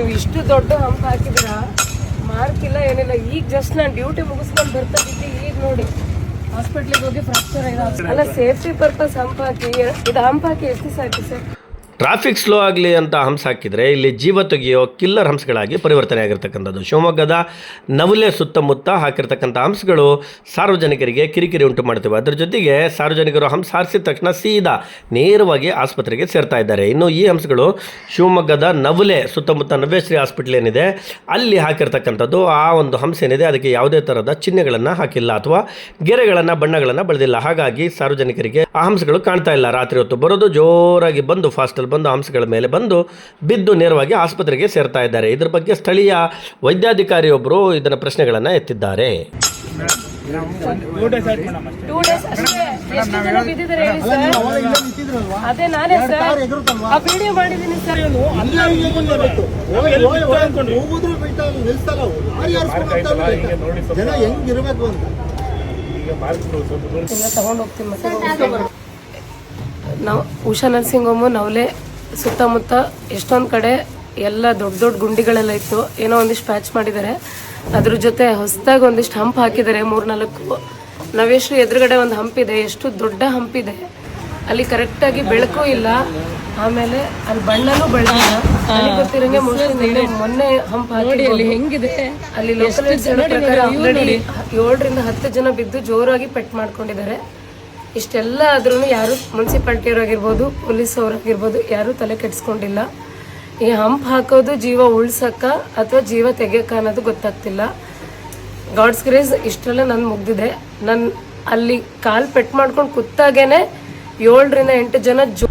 ನೀವು ಇಷ್ಟು ದೊಡ್ಡ ಹಂಪ್ ಹಾಕಿದ್ರ ಮಾರ್ಕ್ ಇಲ್ಲ, ಏನಿಲ್ಲ. ಈಗ ಜಸ್ಟ್ ನಾನು ಡ್ಯೂಟಿ ಮುಗಿಸ್ಕೊಂಡು ಬರ್ತಾ ಇದ್ದೆ. ಈಗ ನೋಡಿ. ಹಾಸ್ಪಿಟ್ಲಿಗೆ ಹೋಗಿ ಫ್ರಾಕ್ಚರ್ ಆಗಿದೆ. ಅಲ್ಲ ಸೇಫ್ಟಿ ಪರ್ಪಸ್ ಹಂಪ್ ಹಾಕಿ, ಇದು ಹಂಪ್ ಹಾಕಿ ಎಷ್ಟು ಸಾಕು ಸರ್ ಟ್ರಾಫಿಕ್ ಸ್ಲೋ ಆಗಲಿ ಅಂತ ಹಂಸ ಹಾಕಿದರೆ ಇಲ್ಲಿ ಜೀವ ತೆಗೆಯೋ ಕಿಲ್ಲರ್ ಹಂಸಗಳಾಗಿ ಪರಿವರ್ತನೆ ಆಗಿರ್ತಕ್ಕಂಥದ್ದು. ಶಿವಮೊಗ್ಗದ ನವಲೆ ಸುತ್ತಮುತ್ತ ಹಾಕಿರ್ತಕ್ಕಂಥ ಹಂಸಗಳು ಸಾರ್ವಜನಿಕರಿಗೆ ಕಿರಿಕಿರಿ ಉಂಟು ಮಾಡ್ತೇವೆ ಅದರ ಜೊತೆಗೆ ಸಾರ್ವಜನಿಕರು ಹಂಸ ಹಾರಿಸಿದ ತಕ್ಷಣ ಸೀದಾ ನೇರವಾಗಿ ಆಸ್ಪತ್ರೆಗೆ ಸೇರ್ತಾ ಇದ್ದಾರೆ. ಇನ್ನು ಈ ಹಂಸಗಳು ಶಿವಮೊಗ್ಗದ ನವಲೆ ಸುತ್ತಮುತ್ತ ನವ್ಯಶ್ರೀ ಹಾಸ್ಪಿಟ್ಲ್ ಏನಿದೆ, ಅಲ್ಲಿ ಹಾಕಿರ್ತಕ್ಕಂಥದ್ದು. ಆ ಒಂದು ಹಂಸ ಏನಿದೆ, ಅದಕ್ಕೆ ಯಾವುದೇ ಥರದ ಚಿಹ್ನೆಗಳನ್ನು ಹಾಕಿಲ್ಲ ಅಥವಾ ಗೆರೆಗಳನ್ನು, ಬಣ್ಣಗಳನ್ನು ಬಳದಿಲ್ಲ. ಹಾಗಾಗಿ ಸಾರ್ವಜನಿಕರಿಗೆ ಆ ಹಂಸಗಳು ಕಾಣ್ತಾ ಇಲ್ಲ. ರಾತ್ರಿ ಹೊತ್ತು ಬರೋದು ಜೋರಾಗಿ ಬಂದು ಫಾಸ್ಟಲ್ಲಿ ಬಂದು ಅಂಶಗಳ ಮೇಲೆ ಬಂದು ಬಿದ್ದು ನೇರವಾಗಿ ಆಸ್ಪತ್ರೆಗೆ ಸೇರ್ತಾ ಇದ್ದಾರೆ. ಇದರ ಬಗ್ಗೆ ಸ್ಥಳೀಯ ವೈದ್ಯಾಧಿಕಾರಿಯೊಬ್ಬರು ಇದನ್ನು ಪ್ರಶ್ನೆಗಳನ್ನು ಎತ್ತಿದ್ದಾರೆ. ಜನ ಹೆಂಗಿರ್ಬೇಕು ಅಂತ ತಗೊಂಡು ಹೋಗ್ತೀನಿ ಮತ್ತೆ ನಾವು ಉಷಾ ನರ್ಸಿಂಗ್ ಹೋಮು ನವಲೆ ಸುತ್ತಮುತ್ತ ಎಷ್ಟೊಂದು ಕಡೆ ಎಲ್ಲ ದೊಡ್ಡ ದೊಡ್ಡ ಗುಂಡಿಗಳೆಲ್ಲ ಇತ್ತು. ಏನೋ ಒಂದಿಷ್ಟು ಪ್ಯಾಚ್ ಮಾಡಿದ್ದಾರೆ. ಅದ್ರ ಜೊತೆ ಹೊಸದಾಗಿ ಒಂದಿಷ್ಟು ಹಂಪ್ ಹಾಕಿದ್ದಾರೆ ಮೂರ್ನಾಲ್ಕು. ನಾವೆಷ್ಟು ಎದುರುಗಡೆ ಒಂದು ಹಂಪ್ ಇದೆ. ಎಷ್ಟು ದೊಡ್ಡ ಹಂಪ್ ಇದೆ. ಅಲ್ಲಿ ಕರೆಕ್ಟಾಗಿ ಬೆಳಕು ಇಲ್ಲ. ಆಮೇಲೆ ಅಲ್ಲಿ ಬಣ್ಣನೂ ಬೆಳಕಿಲ್ಲ ನನಗೆ ಗೊತ್ತಿರಂಗೆ ಮೋಸ್ಟ್ಲಿ ಮೊನ್ನೆ ಹಂಪ್ ಹಾಕಿ ಅಲ್ಲಿ ಹೆಂಗಿದೆ? ಅಲ್ಲಿ ಲೋಕಲ್ ಪ್ರಕಾರ ಏಳರಿಂದ ಹತ್ತು ಜನ ಬಿದ್ದು ಜೋರಾಗಿ ಪೆಟ್ ಮಾಡ್ಕೊಂಡಿದ್ದಾರೆ. ಇಷ್ಟೆಲ್ಲ ಆದ್ರೂ ಯಾರು ಮುನ್ಸಿಪಾಲ್ಟಿಯವರಾಗಿರ್ಬೋದು ಪೊಲೀಸ್ ಅವರಾಗಿರ್ಬೋದು ಯಾರೂ ತಲೆ ಕೆಡಿಸ್ಕೊಂಡಿಲ್ಲ. ಈ ಹಂಪ್ ಹಾಕೋದು ಜೀವ ಉಳ್ಸಕ್ಕ ಅಥವಾ ಜೀವ ತೆಗಿಯಕ್ಕ ಅನ್ನೋದು ಗೊತ್ತಾಗ್ತಿಲ್ಲ. ಗಾಡ್ಸ್ ಗ್ರೇಸ್ ಇಷ್ಟೆಲ್ಲ ನನ್ ಮುಗ್ದಿದೆ. ನನ್ ಅಲ್ಲಿ ಕಾಲ್ ಪೆಟ್ ಮಾಡ್ಕೊಂಡು ಕೂತಾಗೇನೆ ಏಳರಿಂದ ಎಂಟು ಜನ ಜೋ